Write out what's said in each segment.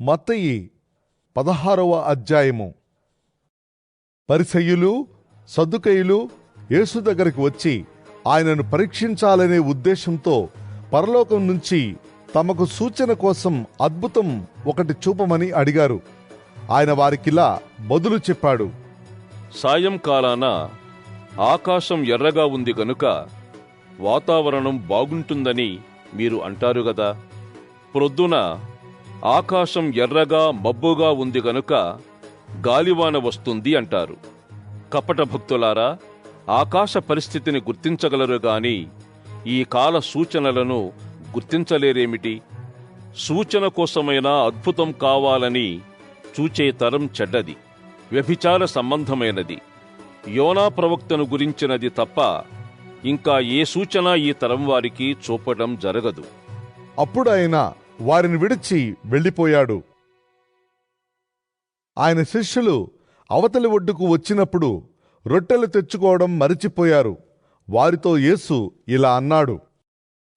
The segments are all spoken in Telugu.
మత్తయి పదహారవ అధ్యాయము. పరిసయులు సద్దుకయులు యేసు దగ్గరికి వచ్చి ఆయనను పరీక్షించాలనే ఉద్దేశంతో పరలోకం నుంచి తమకు సూచన కోసం అద్భుతం ఒకటి చూపమని అడిగారు. ఆయన వారికిలా బదులు చెప్పాడు. సాయంకాలాన ఆకాశం ఎర్రగా ఉంది గనుక వాతావరణం బాగుంటుందని మీరు అంటారు గదా ప్రొద్దున ఆకాశం ఎర్రగా మబ్బుగా ఉంది గనుక గాలివాన వస్తుంది అంటారు. కపట భక్తులారా ఆకాశ పరిస్థితిని గుర్తించగలరు గాని ఈ కాల సూచనలను గుర్తించలేరేమిటి? సూచన కోసమైనా అద్భుతం కావాలని చూచే తరం చెడ్డది వ్యభిచార సంబంధమైనది. యోనా ప్రవక్తను గురించినది తప్ప ఇంకా ఏ సూచన ఈ తరం వారికి చూపడం జరగదు. అప్పుడైనా వారిని విడిచి వెళ్ళిపోయాడు. ఆయన శిష్యులు అవతలి ఒడ్డుకు వచ్చినప్పుడు రొట్టెలు తెచ్చుకోవడం మరిచిపోయారు. వారితో యేసు ఇలా అన్నాడు.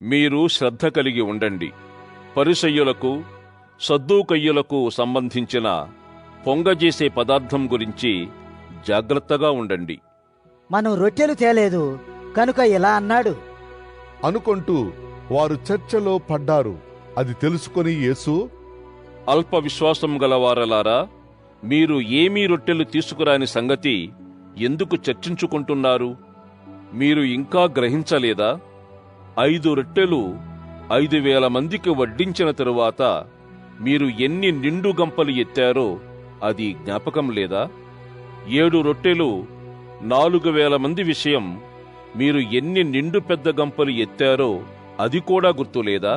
మీరు శ్రద్ధ కలిగి ఉండండి. పరిసయ్యులకు సద్దూకయ్యులకు సంబంధించిన పొంగజేసే పదార్థం గురించి జాగ్రత్తగా ఉండండి. మనం రొట్టెలు తేలేదు కనుక ఇలా అన్నాడు. అనుకుంటూ వారు చర్చలో పడ్డారు. అది తెలుసుకొని యేసు అల్ప విశ్వాసం గలవారలారా మీరు ఏమీ రొట్టెలు తీసుకురాని సంగతి ఎందుకు చర్చించుకుంటున్నారు? మీరు ఇంకా గ్రహించలేదా? ఐదు రొట్టెలు ఐదు వేల మందికి వడ్డించిన తరువాత మీరు ఎన్ని నిండు గంపలు ఎత్తారో అది జ్ఞాపకం లేదా? ఏడు రొట్టెలు నాలుగు వేల మంది విషయం మీరు ఎన్ని నిండు పెద్ద గంపలు ఎత్తారో అది కూడా గుర్తులేదా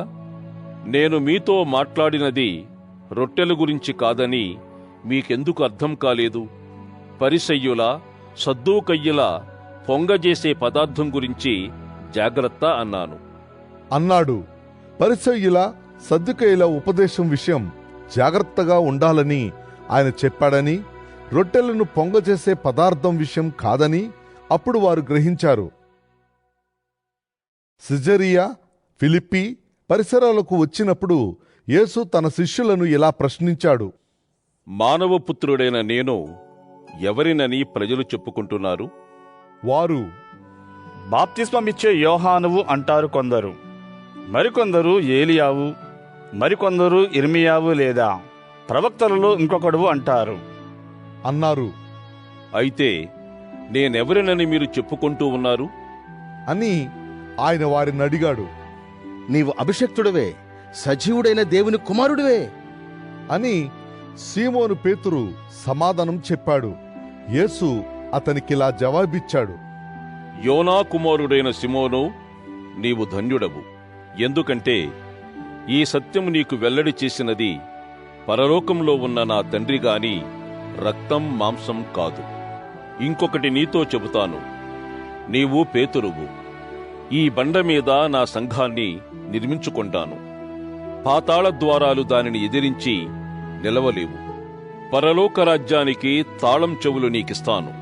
నేను మీతో మాట్లాడినది రొట్టెల గురించి కాదని మీకెందుకు అర్థం కాలేదు? పరిసయ్యుల సద్దూకయ్యుల పొంగజేసే పదార్థం గురించి జాగ్రత్త అన్నాను. అన్నాడు. పరిసయ్యుల సద్దుకయ్యుల ఉపదేశం విషయం జాగ్రత్తగా ఉండాలని ఆయన చెప్పాడని రొట్టెలను పొంగజేసే పదార్థం విషయం కాదని అప్పుడు వారు గ్రహించారు. సిజరియా ఫిలిప్పీ పరిసరాలకు వచ్చినప్పుడు యేసు తన శిష్యులను ఇలా ప్రశ్నించాడు. మానవపుత్రుడైన నేను ఎవరినని ప్రజలు చెప్పుకుంటున్నారు? వారు బాప్తిస్మమిచ్చే యోహానువు అంటారు కొందరు. మరికొందరు ఏలియావు మరికొందరు ఇర్మియావు లేదా ప్రవక్తలలో ఇంకొకడువు అంటారు. అన్నారు. అయితే నేనెవరినని మీరు చెప్పుకుంటూ ఉన్నారు? అని ఆయన వారిని అడిగాడు. నీవు అభిషక్తుడవే సజీవుడైన దేవుని కుమారుడివే. అని సీమోను పేతురు సమాధానం చెప్పాడు. యేసు అతనికిలా జవాబిచ్చాడు. యోనా కుమారుడైన సిమోను నీవు ధన్యుడవు. ఎందుకంటే ఈ సత్యం నీకు వెల్లడి చేసినది పరలోకంలో ఉన్న నా తండ్రి గాని రక్తం మాంసం కాదు. ఇంకొకటి నీతో చెబుతాను. నీవు పేతురువు. ఈ బండ మీద నా సంఘాన్ని నిర్మించుకుంటాను. పాతాళ ద్వారాలు దానిని ఎదిరించి నిలవలేవు. పరలోక రాజ్యానికి తాళం చెవులు నీకిస్తాను.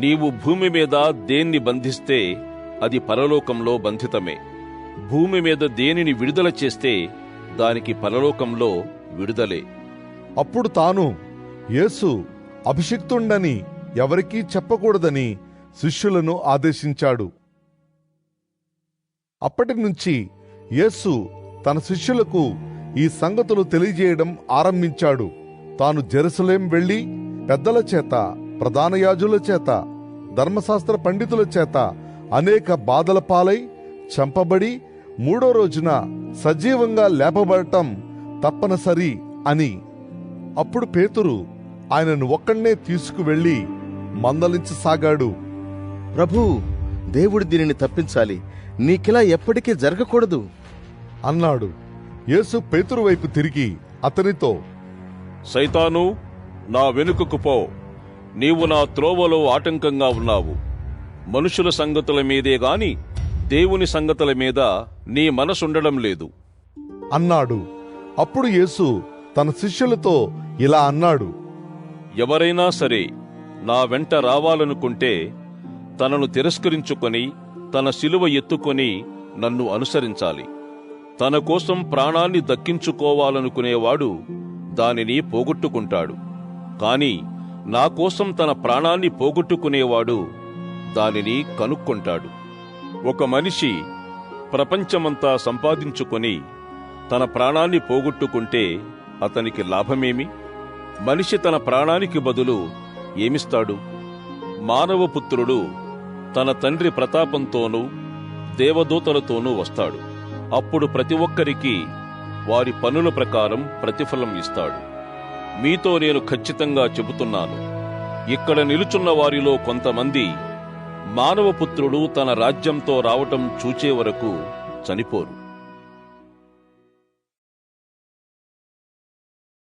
నీవు భూమి మీద దేన్ని బంధిస్తే అది పరలోకంలో బంధితమే. భూమి మీద దేనిని విడుదల చేస్తే దానికి పరలోకంలో విడుదలే. అప్పుడు తాను యేసు అభిషిక్తుండని ఎవరికీ చెప్పకూడదని శిష్యులను ఆదేశించాడు. అప్పటి నుంచి యేసు తన శిష్యులకు ఈ సంగతులు తెలియజేయడం ఆరంభించాడు. తాను జెరూసలేం వెళ్ళి పెద్దల చేత ప్రధాన యాజుల చేత ధర్మశాస్త్ర పండితుల చేత అనేక బాధల పాలై చంపబడి మూడో రోజున సజీవంగా లేపబడటం తప్పనిసరి అని. అప్పుడు పేతురు ఆయనను ఒక్కడనే తీసుకువెళ్ళి మందలించసాగాడు. ప్రభు దేవుడు దీనిని తప్పించాలి. నీకిలా ఎప్పటికీ జరగకూడదు. అన్నాడు. యేసు పేతురు వైపు తిరిగి అతనితో సైతాను నా వెనుకకు పో. నీవు నా త్రోవలో ఆటంకంగా ఉన్నావు. మనుషుల సంగతుల మీదే గాని దేవుని సంగతుల మీద నీ మనసుండడం లేదు. అన్నాడు. అప్పుడు యేసు తన శిష్యులతో ఇలా అన్నాడు. ఎవరైనా సరే నా వెంట రావాలనుకుంటే తనను తిరస్కరించుకొని తన శిలువ ఎత్తుకొని నన్ను అనుసరించాలి. తన కోసం ప్రాణాన్ని దక్కించుకోవాలనుకునేవాడు దానిని పోగొట్టుకుంటాడు. కాని నా కోసం తన ప్రాణాన్ని పోగొట్టుకునేవాడు దానిని కనుక్కుంటాడు. ఒక మనిషి ప్రపంచమంతా సంపాదించుకొని తన ప్రాణాన్ని పోగొట్టుకుంటే అతనికి లాభమేమి? మనిషి తన ప్రాణానికి బదులు ఏమిస్తాడు? మానవపుత్రుడు తన తండ్రి ప్రతాపంతోనూ దేవదూతలతోనూ వస్తాడు. అప్పుడు ప్రతి ఒక్కరికి వారి పనుల ప్రకారం ప్రతిఫలం ఇస్తాడు. మీతో నేను ఖచ్చితంగా చెబుతున్నాను. ఇక్కడ నిలుచున్న వారిలో కొంతమంది మానవపుత్రుడు తన రాజ్యంతో రావటం చూచే వరకు చనిపోరు.